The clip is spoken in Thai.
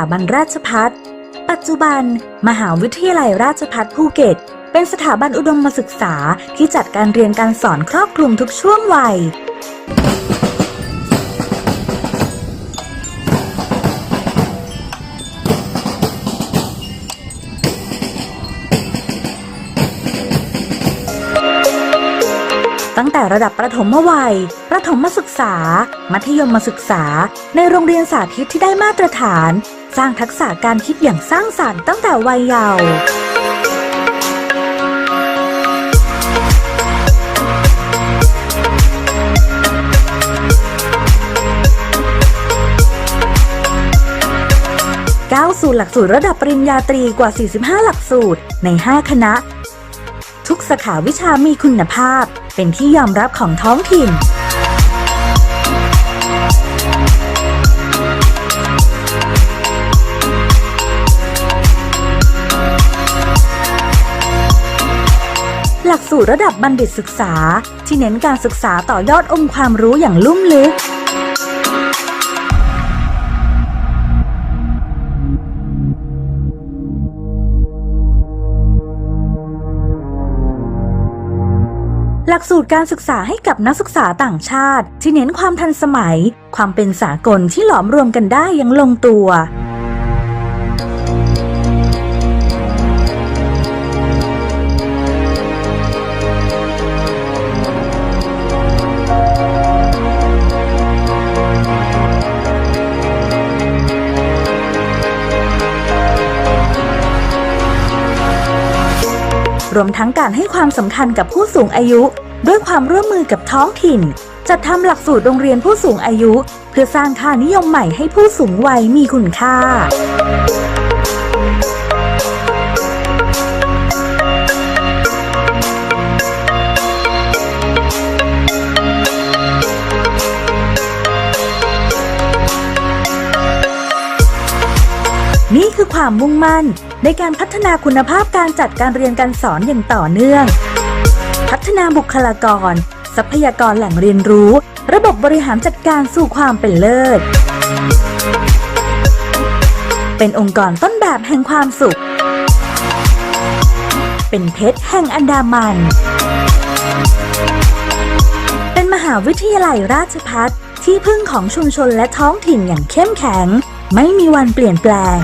าบันราชพัฒปัจจุบัน มหาวิทยาลัยราชพัฒภูเก็ต เป็นสถาบันอุดมศึกษาที่จัดการเรียนการสอนครอบคลุมทุกช่วงวัยตั้งแต่ระดับประถมวัย ประถมศึกษา มัธยมศึกษา ในโรงเรียนสาธิตที่ได้มาตรฐาน สร้างทักษะการคิดอย่างสร้างสรรค์ตั้งแต่วัยเยาว์ก้าวสู่หลักสูตรระดับปริญญาตรีกว่า 45 หลักสูตรใน 5 คณะ ทุกสาขาวิชามีคุณภาพ เป็นที่ยอมรับของท้องถิ่น หลักสูตรระดับบัณฑิตศึกษา ที่เน้นการศึกษาต่อยอดองค์ความรู้อย่างลุ่มลึก หลักสูตรการศึกษาให้กับนักศึกษาต่างชาติ ที่เน้นความทันสมัย ความเป็นสากลที่หลอมรวมกันได้อย่างลงตัว วมทั้งการให้ความสำคัญกับผู้สูงอายุ ด้วยความร่วมมือกับท้องถิ่น จัดทำหลักสูตรโรงเรียนผู้สูงอายุ เพื่อสร้างค่านิยมใหม่ให้ผู้สูงวัยมีคุณค่า นี่คือความมุ่งมั่น ในการพัฒนาคุณภาพการจัดการเรียนการสอนอย่างต่อเนื่อง พัฒนาบุคลากร ทรัพยากรแหล่งเรียนรู้ ระบบบริหารจัดการสู่ความเป็นเลิศ เป็นองค์กรต้นแบบแห่งความสุข เป็นเพชรแห่งอันดามัน เป็นมหาวิทยาลัยราชพัฒที่พึ่งของชุมชนและท้องถิ่นอย่างเข้มแข็ง ไม่มีวันเปลี่ยนแปลง